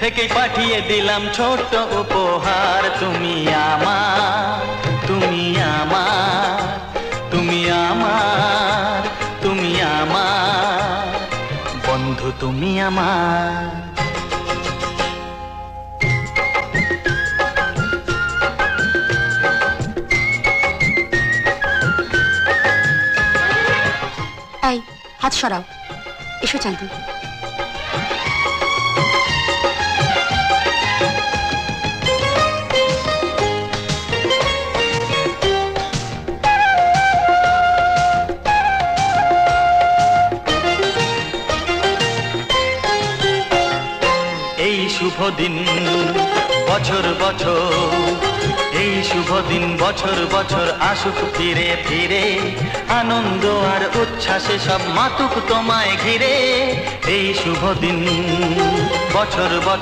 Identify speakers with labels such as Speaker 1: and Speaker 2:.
Speaker 1: থেকে পাঠিয়ে দিলাম ছোট্ট উপহার। তুমি আমার তুমি আমার তুমি আমার তুমি আমার। বন্ধু, তুমি আমার।
Speaker 2: হাত সরাও। এসো, চাঁদু।
Speaker 1: শুভ দিন, বছর বছর, এই শুভ দিন বছর বছর আসুক ফিরে ফিরে, আনন্দ আর উচ্ছ্বাসে সব মাতুক তোমায় ঘিরে, এই শুভ দিন বছর বছর